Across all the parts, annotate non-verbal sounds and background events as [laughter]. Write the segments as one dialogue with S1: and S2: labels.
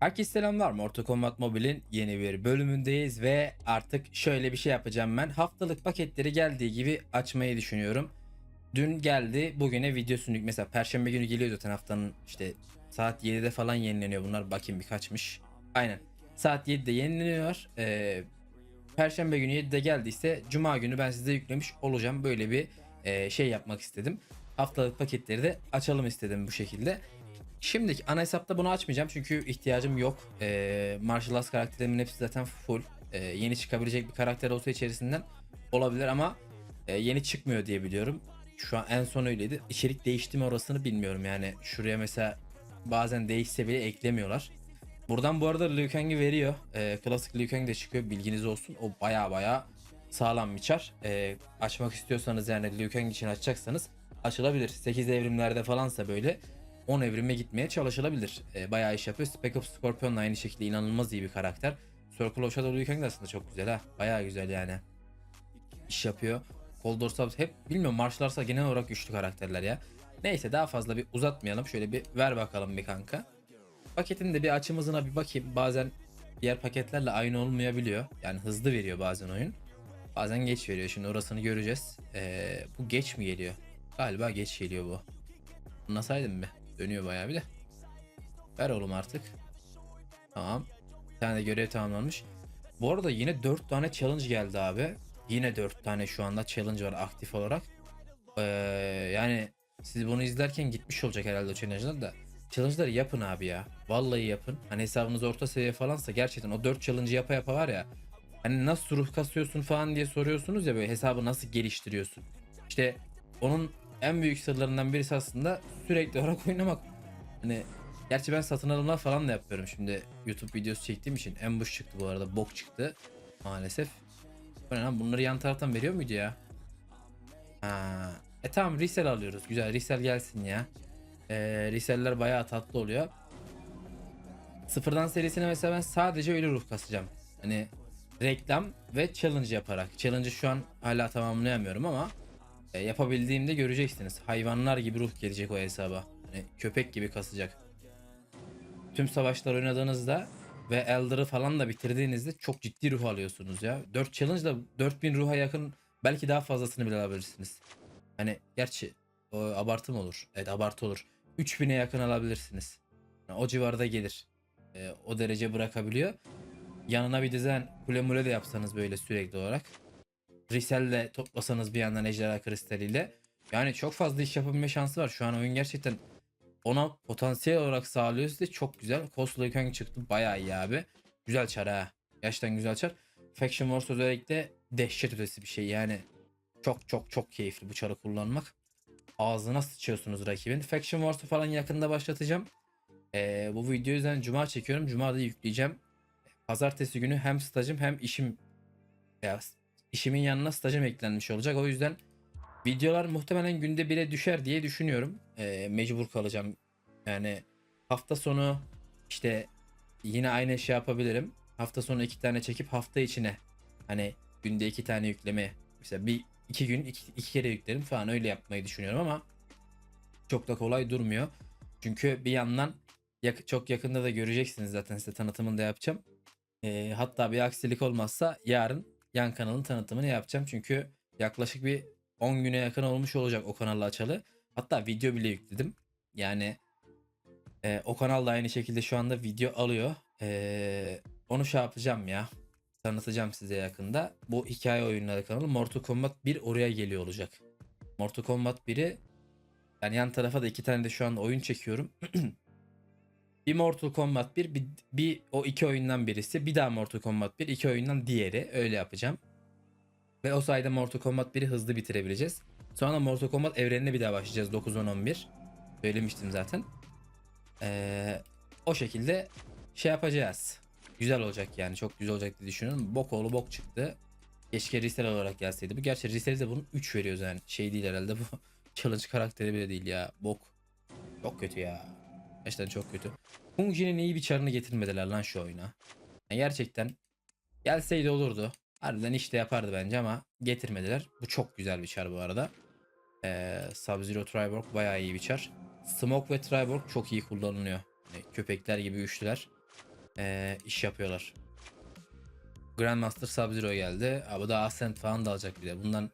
S1: Herkese selamlar. Mortal Kombat Mobile'in yeni bir bölümündeyiz ve artık şöyle bir şey yapacağım ben. Haftalık paketleri geldiği gibi açmayı düşünüyorum. Dün geldi, bugüne video sunduk. Mesela perşembe günü geliyor zaten haftanın işte saat 7'de falan yenileniyor bunlar. Bakayım birkaçmış. Aynen. Saat 7'de yenileniyor. Ee, Perşembe günü 7'de geldiyse Cuma günü ben size yüklemiş olacağım. Böyle bir e, şey yapmak istedim. Haftalık paketleri de açalım istedim bu şekilde. Şimdiki ana hesapta bunu açmayacağım çünkü ihtiyacım yok. Ee, Martial Arts karakterlerimin hepsi zaten full. Ee, yeni çıkabilecek bir karakter olsa içerisinden olabilir ama e, yeni çıkmıyor diye biliyorum. Şu an en son öyleydi. İçerik değişti mi orasını bilmiyorum yani. Şuraya mesela bazen değişse bile eklemiyorlar. Buradan bu arada Liu Kang'i veriyor. Ee, klasik Liu Kang de çıkıyor bilginiz olsun. O baya baya sağlam bir çar. Ee, açmak istiyorsanız yani Liu Kang için açacaksanız açılabilir. 8 evrimlerde falansa böyle 10 evrime gitmeye çalışılabilir. Ee, bayağı iş yapıyor. Spec Ops Scorpion aynı şekilde inanılmaz iyi bir karakter. Circle of Shadow de aslında çok güzel ha. Bayağı güzel yani. İş yapıyor. Cold War Subs hep bilmiyorum Marshlarsa genel olarak güçlü karakterler ya. Neyse daha fazla bir uzatmayalım. Şöyle bir ver bakalım bir kanka. Paketin de bir açım hızına bir bakayım. Bazen diğer paketlerle aynı olmayabiliyor. Yani hızlı veriyor bazen oyun. Bazen geç veriyor. Şimdi orasını göreceğiz. Ee, bu geç mi geliyor? Galiba geç geliyor bu. Anlasaydım mı? Dönüyor bayağı bir de. Ver oğlum artık. Tamam. Bir tane de görev tamamlanmış. Bu arada yine 4 tane challenge geldi abi. Yine 4 tane şu anda challenge var aktif olarak. Ee, yani siz bunu izlerken gitmiş olacak herhalde o challenge'lar da. Challenge'ları yapın abi ya. Vallahi yapın. Hani hesabınız orta seviye falansa gerçekten o 4 challenge'ı yapa yapa var ya. Hani nasıl ruh kasıyorsun falan diye soruyorsunuz ya böyle hesabı nasıl geliştiriyorsun. İşte onun en büyük sırlarından birisi aslında sürekli olarak oynamak. Hani gerçi ben satın alımlar falan da yapıyorum şimdi YouTube videosu çektiğim için. Ambush çıktı bu arada bok çıktı maalesef. Bunları yan taraftan veriyor muydu ya? Ha. E tamam resell alıyoruz. Güzel resell gelsin ya. Ee, reseller bayağı tatlı oluyor. Sıfırdan serisine mesela ben sadece öyle ruh kasacağım. Hani reklam ve challenge yaparak. Challenge'ı şu an hala tamamlayamıyorum ama e, yapabildiğimde göreceksiniz. Hayvanlar gibi ruh gelecek o hesaba. Hani köpek gibi kasacak. Tüm savaşlar oynadığınızda ve Elder'ı falan da bitirdiğinizde çok ciddi ruh alıyorsunuz ya. 4 challenge'da 4000 ruha yakın belki daha fazlasını bile alabilirsiniz. Hani gerçi o abartı mı olur? Evet abartı olur. 3000'e yakın alabilirsiniz. Yani o civarda gelir. E, o derece bırakabiliyor. Yanına bir dizen kule mule de yapsanız böyle sürekli olarak. Resell'le toplasanız bir yandan ejderha kristaliyle. Yani çok fazla iş yapabilme şansı var. Şu an oyun gerçekten ona potansiyel olarak sağlıyor size. Çok güzel. Costly Kang çıktı. Bayağı iyi abi. Güzel çar ha. Gerçekten güzel çar. Faction Wars özellikle dehşet ötesi bir şey. Yani çok çok çok keyifli bu çarı kullanmak. Ağzına sıçıyorsunuz rakibin. Faction Wars'u falan yakında başlatacağım. Ee, bu videoyu yüzden cuma çekiyorum. Cuma da yükleyeceğim. Pazartesi günü hem stajım hem işim ya işimin yanına stajım eklenmiş olacak. O yüzden videolar muhtemelen günde bire düşer diye düşünüyorum. Ee, mecbur kalacağım. Yani hafta sonu işte yine aynı şey yapabilirim. Hafta sonu iki tane çekip hafta içine hani günde iki tane yükleme mesela bir iki gün iki, iki kere yüklerim falan öyle yapmayı düşünüyorum ama çok da kolay durmuyor. Çünkü bir yandan yak- çok yakında da göreceksiniz zaten size tanıtımını da yapacağım. Ee, hatta bir aksilik olmazsa yarın yan kanalın tanıtımını yapacağım. Çünkü yaklaşık bir 10 güne yakın olmuş olacak o kanalı açalı. Hatta video bile yükledim. Yani e, o kanal da aynı şekilde şu anda video alıyor. Ee, onu şey yapacağım ya. Tanıtacağım size yakında. Bu hikaye oyunları kanalı Mortal Kombat 1 oraya geliyor olacak. Mortal Kombat 1'i yani yan tarafa da iki tane de şu anda oyun çekiyorum. [clears throat] bir Mortal Kombat 1, bir, bir o iki oyundan birisi, bir daha Mortal Kombat 1, iki oyundan diğeri. Öyle yapacağım. Ve o sayede Mortal Kombat 1'i hızlı bitirebileceğiz. Sonra Mortal Kombat evrenine bir daha başlayacağız 9 10 11. Söylemiştim zaten. Ee, o şekilde şey yapacağız. Güzel olacak yani çok güzel olacak diye düşünüyorum. Bok oğlu bok çıktı. Keşke resell olarak gelseydi. Bu gerçi resell'de de bunun 3 veriyoruz yani. Şey değil herhalde bu. [laughs] Challenge karakteri bile değil ya. Bok. Çok kötü ya. Gerçekten çok kötü. Kung Jin'in iyi bir çarını getirmediler lan şu oyuna. Yani gerçekten gelseydi olurdu. Harbiden işte yapardı bence ama getirmediler. Bu çok güzel bir çar bu arada. Ee, Sub-Zero Triborg bayağı iyi bir çar. Smoke ve Triborg çok iyi kullanılıyor. Yani köpekler gibi güçlüler. eee, iş yapıyorlar. Grandmaster Sub-Zero geldi. Abi bu da Ascent falan da alacak bir de. Bundan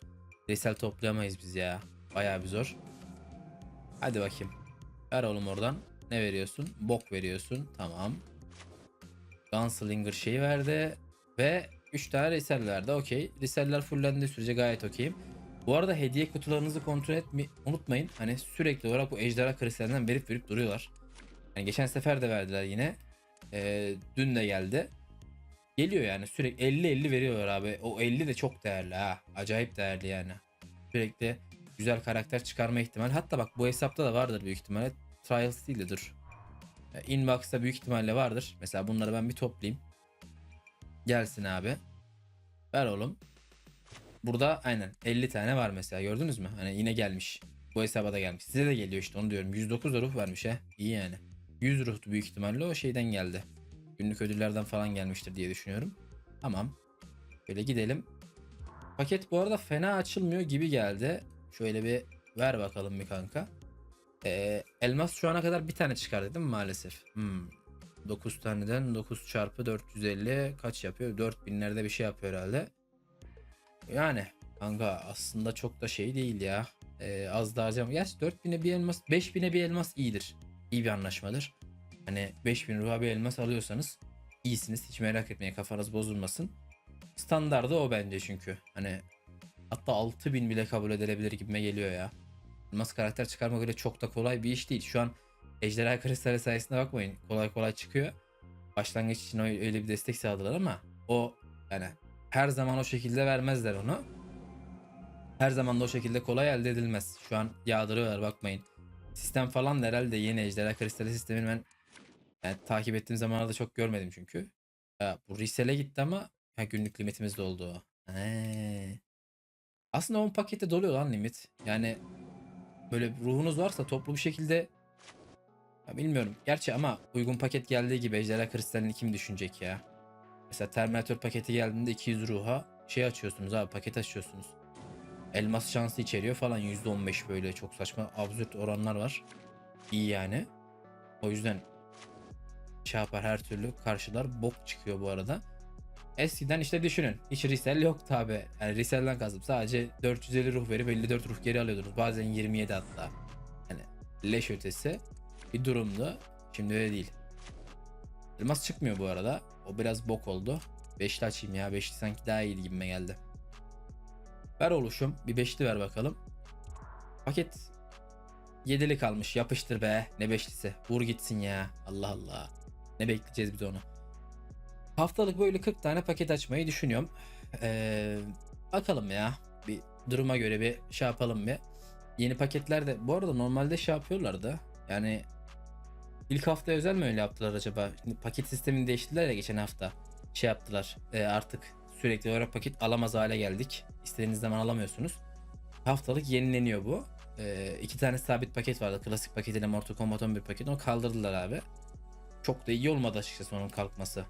S1: resel toplayamayız biz ya. Bayağı bir zor. Hadi bakayım. Ver oğlum oradan. Ne veriyorsun? Bok veriyorsun. Tamam. Gunslinger şeyi verdi. Ve 3 tane resell verdi. Okey. Reseller fullendiği sürece gayet okeyim. Bu arada hediye kutularınızı kontrol etmeyi unutmayın. Hani sürekli olarak bu ejderha kristalinden verip verip duruyorlar. Yani geçen sefer de verdiler yine. Ee, dün de geldi. Geliyor yani sürekli 50-50 veriyorlar abi. O 50 de çok değerli ha. Acayip değerli yani. Sürekli güzel karakter çıkarma ihtimali. Hatta bak bu hesapta da vardır büyük ihtimalle. Trials değil de dur. Inbox'ta büyük ihtimalle vardır. Mesela bunları ben bir toplayayım. Gelsin abi. Ver oğlum. Burada aynen 50 tane var mesela gördünüz mü? Hani yine gelmiş. Bu hesaba da gelmiş. Size de geliyor işte onu diyorum. 109 da ruh vermiş he. İyi yani. 100 ruhtu büyük ihtimalle o şeyden geldi. Günlük ödüllerden falan gelmiştir diye düşünüyorum. Tamam. Böyle gidelim. Paket bu arada fena açılmıyor gibi geldi. Şöyle bir ver bakalım bir kanka. Ee, elmas şu ana kadar bir tane çıkardı değil mi maalesef? Hmm. 9 taneden 9 çarpı 450 kaç yapıyor? 4000'lerde bir şey yapıyor herhalde. Yani kanka aslında çok da şey değil ya. Ee, az da harcam. Gerçi 4000'e bir elmas 5000'e bir elmas iyidir. İyi bir anlaşmadır. Hani 5000 ruha bir elmas alıyorsanız iyisiniz. Hiç merak etmeyin kafanız bozulmasın. Standardı o bence çünkü. Hani hatta 6000 bile kabul edilebilir gibime geliyor ya. Elmas karakter çıkarmak öyle çok da kolay bir iş değil. Şu an Ejderha Kristali sayesinde bakmayın. Kolay kolay çıkıyor. Başlangıç için öyle bir destek sağladılar ama o yani her zaman o şekilde vermezler onu. Her zaman da o şekilde kolay elde edilmez. Şu an yağdırıyorlar bakmayın. Sistem falan da herhalde yeni Ejderha Kristali sistemini ben yani takip ettiğim zamanlarda çok görmedim çünkü. Ya, bu resell'e gitti ama ha, günlük limitimiz de oldu o. He. Aslında 10 pakette doluyor lan limit. Yani böyle ruhunuz varsa toplu bir şekilde ya bilmiyorum. Gerçi ama uygun paket geldiği gibi Ejderha Kristalini kim düşünecek ya? Mesela Terminator paketi geldiğinde 200 ruha şey açıyorsunuz abi paket açıyorsunuz. Elmas şansı içeriyor falan %15 böyle çok saçma absürt oranlar var. İyi yani. O yüzden şey yapar her türlü karşılar bok çıkıyor bu arada. Eskiden işte düşünün hiç resell yoktu abi. Yani resell'den kazdım sadece 450 ruh verip 54 ruh geri alıyordunuz. Bazen 27 hatta. Yani leş ötesi bir durumdu. Şimdi öyle değil. Elmas çıkmıyor bu arada. O biraz bok oldu. Beşli açayım ya. Beşli sanki daha iyiydi gibime geldi. Ver oluşum. Bir beşli ver bakalım. Paket yedili kalmış. Yapıştır be. Ne beşlisi. Vur gitsin ya. Allah Allah. Ne bekleyeceğiz biz onu. Haftalık böyle 40 tane paket açmayı düşünüyorum. Ee, bakalım ya. Bir duruma göre bir şey yapalım bir. Yeni paketler de bu arada normalde şey yapıyorlardı. Yani ilk hafta özel mi öyle yaptılar acaba? Şimdi paket sistemini değiştirdiler ya geçen hafta. Şey yaptılar. e, artık sürekli olarak paket alamaz hale geldik. İstediğiniz zaman alamıyorsunuz. Haftalık yenileniyor bu. E, iki tane sabit paket vardı. Klasik paketiyle Mortal Kombat 11 paket. Onu kaldırdılar abi. Çok da iyi olmadı açıkçası onun kalkması.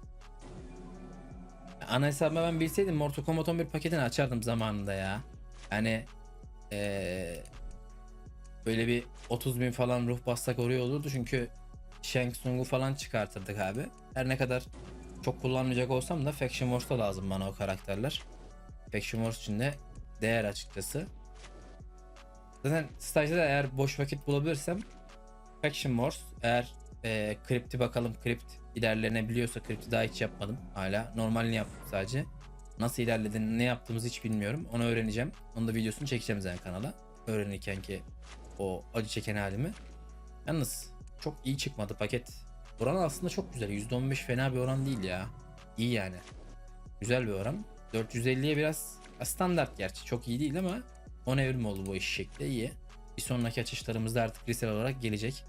S1: Ana hesabıma ben bilseydim Mortal Kombat 11 paketini açardım zamanında ya. Yani eee böyle bir 30 bin falan ruh bassak oraya olurdu çünkü Shang Tsung'u falan çıkartırdık abi. Her ne kadar çok kullanmayacak olsam da Faction Wars'ta lazım bana o karakterler. Faction Wars için de değer açıkçası. Zaten stajda da eğer boş vakit bulabilirsem Faction Wars eğer e, Crypt'i bakalım Crypt ilerlenebiliyorsa Crypt'i daha hiç yapmadım hala. Normalini yaptım sadece. Nasıl ilerlediğini ne yaptığımızı hiç bilmiyorum. Onu öğreneceğim. Onu da videosunu çekeceğim zaten kanala. Öğrenirken ki o acı çeken halimi. Yalnız çok iyi çıkmadı paket. Oran aslında çok güzel. %15 fena bir oran değil ya. İyi yani. Güzel bir oran. 450'ye biraz standart gerçi. Çok iyi değil ama 10 evrim oldu bu iş şekli. iyi. Bir sonraki açışlarımızda artık kristal olarak gelecek.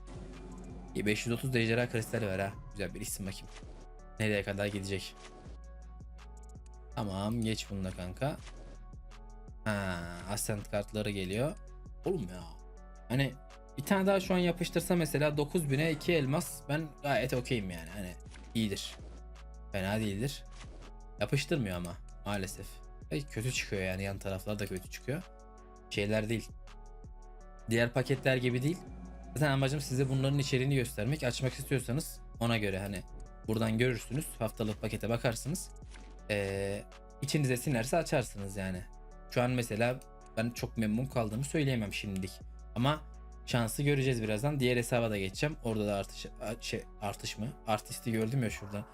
S1: İyi 530 da ejderha kristali var ha. Güzel bir isim bakayım. Nereye kadar gidecek? Tamam geç bunu kanka. Ha, Ascent kartları geliyor. Oğlum ya. Hani bir tane daha şu an yapıştırsa mesela 9000'e 2 elmas ben gayet okeyim yani. Hani iyidir. Fena değildir. Yapıştırmıyor ama maalesef. E, kötü çıkıyor yani yan taraflar da kötü çıkıyor. Şeyler değil. Diğer paketler gibi değil. Zaten amacım size bunların içeriğini göstermek. Açmak istiyorsanız ona göre hani Buradan görürsünüz. Haftalık pakete bakarsınız. Ee, içinize sinerse açarsınız yani. Şu an mesela ben çok memnun kaldığımı söyleyemem şimdilik. Ama şansı göreceğiz birazdan. Diğer hesaba da geçeceğim. Orada da artış şey artış mı? Artisti gördüm ya şuradan.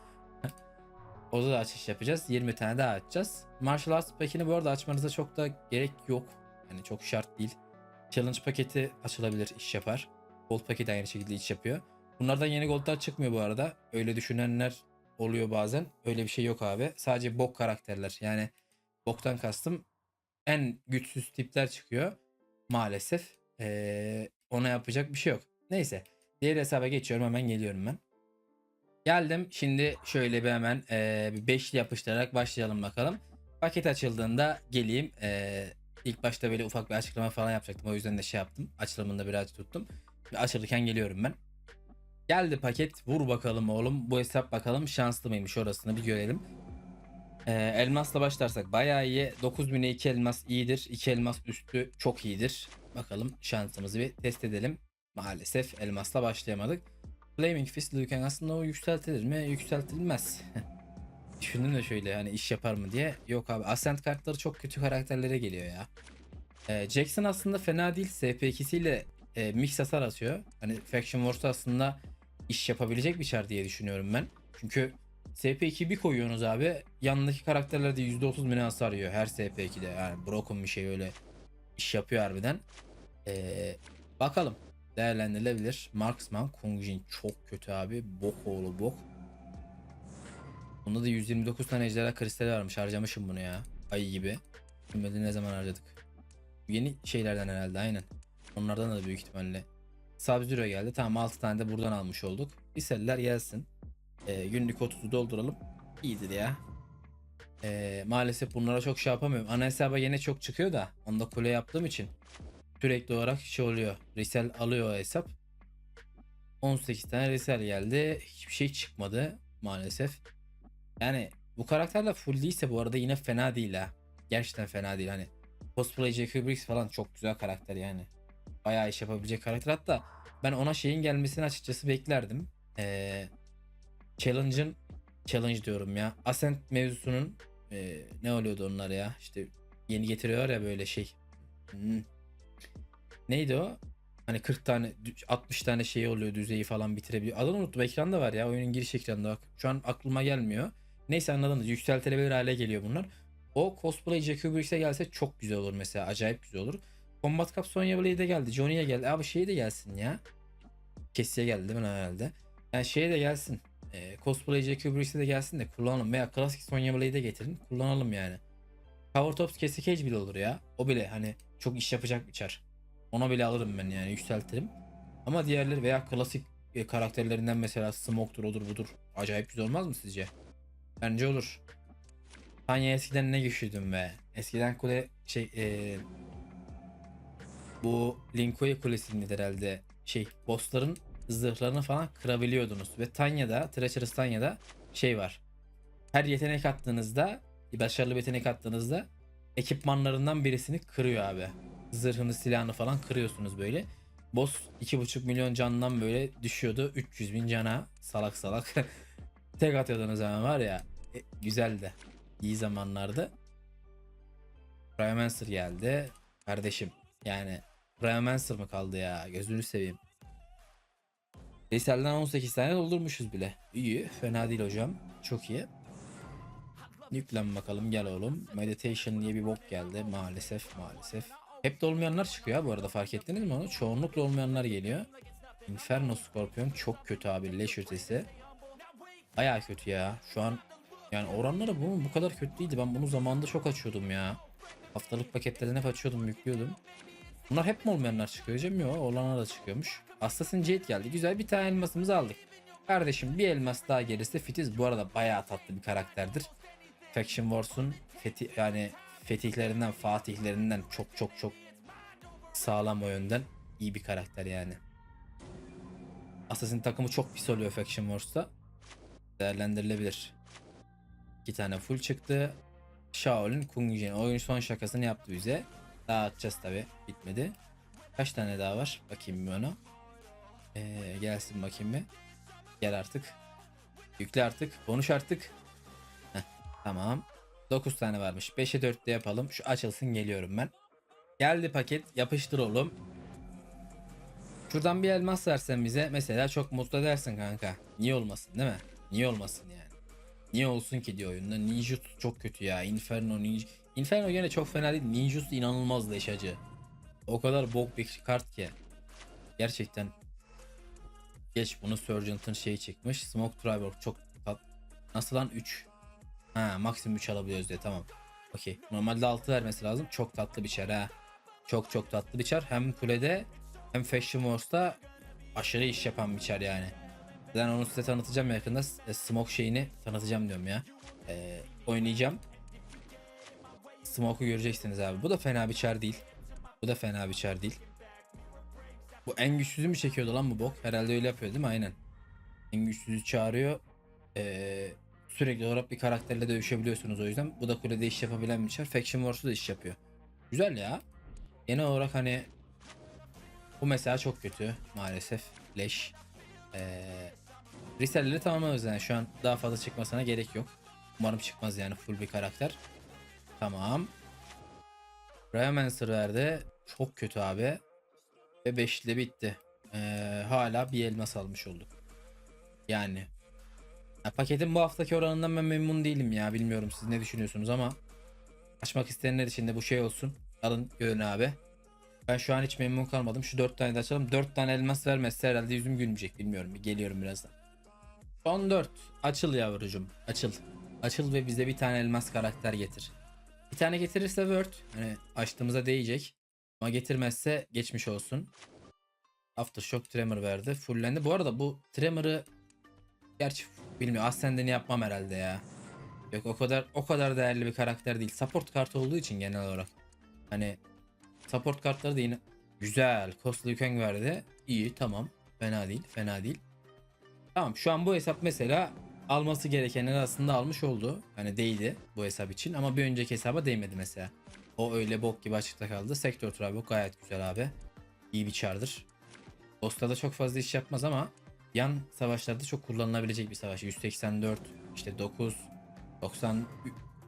S1: [laughs] Orada da açış yapacağız. 20 tane daha açacağız. Martial Arts paketini bu arada açmanıza çok da gerek yok. Yani çok şart değil. Challenge paketi açılabilir, iş yapar. Gold paketi aynı şekilde iş yapıyor. Bunlardan yeni goldlar çıkmıyor bu arada. Öyle düşünenler oluyor bazen. Öyle bir şey yok abi. Sadece bok karakterler. Yani boktan kastım en güçsüz tipler çıkıyor. Maalesef. Ee, ona yapacak bir şey yok. Neyse. Diğer hesaba geçiyorum. Hemen geliyorum ben. Geldim. Şimdi şöyle bir hemen ee, bir beşli yapıştırarak başlayalım bakalım. Paket açıldığında geleyim. Ee, ilk başta böyle ufak bir açıklama falan yapacaktım. O yüzden de şey yaptım. Açılımında biraz tuttum. Açılırken geliyorum ben. Geldi paket. Vur bakalım oğlum. Bu hesap bakalım şanslı mıymış orasını bir görelim. Ee, elmasla başlarsak bayağı iyi. 9000'e 2 elmas iyidir. 2 elmas üstü çok iyidir. Bakalım şansımızı bir test edelim. Maalesef elmasla başlayamadık. Flaming Fist Lucan aslında o yükseltilir mi? Yükseltilmez. [laughs] Düşündüm de şöyle hani iş yapar mı diye. Yok abi Ascent kartları çok kötü karakterlere geliyor ya. Ee, Jackson aslında fena değil. SP2'siyle e, mix hasar atıyor. Hani Faction Wars aslında iş yapabilecek bir çar diye düşünüyorum ben. Çünkü SP2 bir koyuyorsunuz abi. Yanındaki karakterler de %30 mini hasar yiyor her SP2'de. Yani broken bir şey öyle iş yapıyor harbiden. Ee, bakalım. Değerlendirilebilir. Marksman Kung Jin çok kötü abi. Bok oğlu bok. Bunda da 129 tane ejderha kristali varmış. Harcamışım bunu ya. Ayı gibi. Bilmedi ne zaman harcadık. Yeni şeylerden herhalde aynen. Onlardan da büyük ihtimalle. Sub-Zero geldi. Tamam 6 tane de buradan almış olduk. Liseler gelsin. Ee, günlük 30'u dolduralım. İyidir ya. Ee, maalesef bunlara çok şey yapamıyorum. Ana hesaba yine çok çıkıyor da. Onda kule yaptığım için. Sürekli olarak şey oluyor. Resell alıyor o hesap. 18 tane resell geldi. Hiçbir şey çıkmadı maalesef. Yani bu karakterler full değilse bu arada yine fena değil ha. Gerçekten fena değil hani. Cosplay Jackie Briggs falan çok güzel karakter yani. Bayağı iş yapabilecek karakter. Hatta ben ona şeyin gelmesini açıkçası beklerdim. Ee, Challenge'ın Challenge diyorum ya. Ascent mevzusunun ee, ne oluyordu onlar ya? İşte yeni getiriyor ya böyle şey. Hmm. Neydi o? Hani 40 tane 60 tane şey oluyor düzeyi falan bitirebiliyor. Adını unuttum ekranda var ya oyunun giriş ekranında bak. Şu an aklıma gelmiyor. Neyse anladınız yükseltilebilir hale geliyor bunlar. O cosplay Jackie Briggs'e gelse çok güzel olur mesela acayip güzel olur. Combat Cup Sonya Blade'e geldi Johnny'ye geldi. Abi şeye de gelsin ya. Kesiye geldi değil mi herhalde? Yani şeye de gelsin. E, cosplay Jackie Briggs'e de gelsin de kullanalım. Veya klasik Sonya Blade'e getirin kullanalım yani. Power Tops Cassie Cage bile olur ya. O bile hani çok iş yapacak bir çar. Ona bile alırım ben yani yükseltirim. Ama diğerleri veya klasik e, karakterlerinden mesela Smoke'dur odur budur. Acayip güzel olmaz mı sizce? Bence olur. Tanya eskiden ne güçlüydüm be. Eskiden kule şey e, bu Linkoya Kulesi'nde herhalde şey bossların zırhlarını falan kırabiliyordunuz. Ve Tanya'da, Treacherous Tanya'da şey var. Her yetenek attığınızda, başarılı bir yetenek attığınızda ekipmanlarından birisini kırıyor abi. Zırhını, silahını falan kırıyorsunuz böyle. Boss 2.5 milyon candan böyle düşüyordu 300 bin cana salak salak. [laughs] Tek atıyordunuz zaman var ya e, güzeldi. İyi zamanlardı. Primomancer geldi. Kardeşim yani Primomancer mı kaldı ya? Gözünü seveyim. Veysel'den 18 tane doldurmuşuz bile. İyi. Fena değil hocam. Çok iyi. Yüklen bakalım gel oğlum. Meditation diye bir bok geldi. Maalesef maalesef. Hep de olmayanlar çıkıyor bu arada fark ettiniz mi onu? Çoğunlukla olmayanlar geliyor. Inferno Scorpion çok kötü abi leş ötesi. Baya kötü ya. Şu an yani oranları bunun bu kadar kötü değildi. Ben bunu zamanında çok açıyordum ya. Haftalık paketlerden hep açıyordum, yüklüyordum. Bunlar hep mi olmayanlar çıkıyor hocam? Yok, olanlar da çıkıyormuş. Assassin Jade geldi. Güzel bir tane elmasımızı aldık. Kardeşim bir elmas daha gelirse Fitiz bu arada bayağı tatlı bir karakterdir. Faction Wars'un fethi yani fetihlerinden, fatihlerinden çok çok çok sağlam o yönden iyi bir karakter yani. Assassin takımı çok pis oluyor Faction Wars'ta. Değerlendirilebilir. İki tane full çıktı. Shaolin Kung Jin oyun son şakasını yaptı bize. Daha atacağız tabi. Bitmedi. Kaç tane daha var? Bakayım bir ona. Ee, gelsin bakayım bir. Gel artık. Yükle artık. Konuş artık. Heh, tamam. 9 tane varmış. 5'e 4'te yapalım. Şu açılsın geliyorum ben. Geldi paket. Yapıştır oğlum. Şuradan bir elmas versen bize mesela çok mutlu edersin kanka. Niye olmasın değil mi? Niye olmasın yani? Niye olsun ki diyor oyunda. Ninjutsu çok kötü ya. Inferno Ninja. Inferno gene çok fena değil. Ninjutsu inanılmaz leşacı. O kadar bok bir kart ki. Gerçekten. Geç bunu Surgeon'ın şeyi çıkmış. Smoke Tribal çok tat. Nasıl lan 3? Ha maksimum 3 alabiliyoruz diye tamam. Okey. Normalde 6 vermesi lazım. Çok tatlı bir çar ha. Çok çok tatlı bir çar. Hem kulede hem Fashion Wars'ta aşırı iş yapan bir çar yani. Ben onu size tanıtacağım yakında. E, Smoke şeyini tanıtacağım diyorum ya. E, oynayacağım. Smoke'u göreceksiniz abi. Bu da fena bir çar değil. Bu da fena bir çar değil. Bu en güçsüzü mü çekiyordu lan bu bok? Herhalde öyle yapıyor değil mi? Aynen. En güçsüzü çağırıyor. Ee, sürekli olarak bir karakterle dövüşebiliyorsunuz o yüzden. Bu da kulede iş yapabilen bir çar. Faction Wars'u da iş yapıyor. Güzel ya. Genel olarak hani bu mesela çok kötü maalesef. Leş. Ee, Reselleri tamamlarız yani şu an daha fazla çıkmasına gerek yok. Umarım çıkmaz yani full bir karakter. Tamam. Raymancer verdi. Çok kötü abi. Ve 5 de bitti. Ee, hala bir elmas almış olduk. Yani. Ya paketin bu haftaki oranından ben memnun değilim ya. Bilmiyorum siz ne düşünüyorsunuz ama. Açmak isteyenler için de bu şey olsun. Alın görün abi. Ben şu an hiç memnun kalmadım. Şu 4 tane de açalım. 4 tane elmas vermezse herhalde yüzüm gülmeyecek. Bilmiyorum. Geliyorum birazdan. Son 4. Açıl yavrucum. Açıl. Açıl ve bize bir tane elmas karakter getir. Bir tane getirirse Word. Hani açtığımıza değecek. Ama getirmezse geçmiş olsun. Aftershock Tremor verdi. Fullendi. Bu arada bu Tremor'ı gerçi bilmiyorum. Ascend'ini yapmam herhalde ya. Yok o kadar o kadar değerli bir karakter değil. Support kartı olduğu için genel olarak. Hani support kartları da yine güzel. Costly Yukeng verdi. İyi tamam. Fena değil. Fena değil. Tamam şu an bu hesap mesela alması gerekenleri aslında almış oldu. Hani değdi bu hesap için ama bir önceki hesaba değmedi mesela. O öyle bok gibi açıkta kaldı. Sektör Tribal gayet güzel abi. İyi bir çardır. Dost'ta çok fazla iş yapmaz ama yan savaşlarda çok kullanılabilecek bir savaş. 184, işte 9, 90,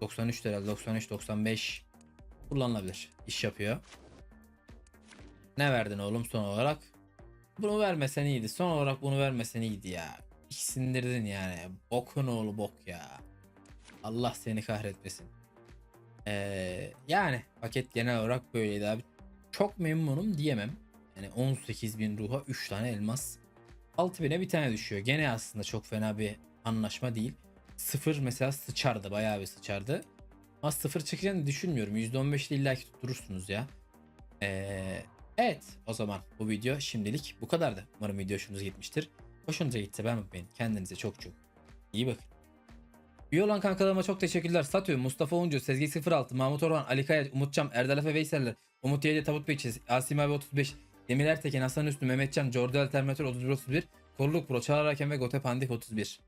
S1: 93 herhalde 93, 95 kullanılabilir. İş yapıyor. Ne verdin oğlum son olarak? Bunu vermesen iyiydi. Son olarak bunu vermesen iyiydi ya. Hiç sindirdin yani. Bokun oğlu bok ya. Allah seni kahretmesin. Ee, yani paket genel olarak böyleydi abi. Çok memnunum diyemem. Yani 18 bin ruha 3 tane elmas. 6 bine bir tane düşüyor. Gene aslında çok fena bir anlaşma değil. 0 mesela sıçardı. Bayağı bir sıçardı. Ama 0 çıkacağını düşünmüyorum. %15'te illaki tutturursunuz ya. Ee, evet o zaman bu video şimdilik bu kadardı. Umarım video hoşunuza gitmiştir. Hoşunuza gitti ben unutmayın. Kendinize çok çok iyi bakın. Üye olan kankalarıma çok teşekkürler. Satü, Mustafa Uncu, Sezgi 06, Mahmut Orhan, Ali Kaya, Umutcan, Erdal Efe Veyseller, Umut Yedi, Tabut Bekçi, Asim abi 35, Demir Erteken, Hasan Üstü, Mehmetcan, Jordi Alternator 31 31, Koruluk Pro, Çağlar Hakem ve Gote Pandik 31.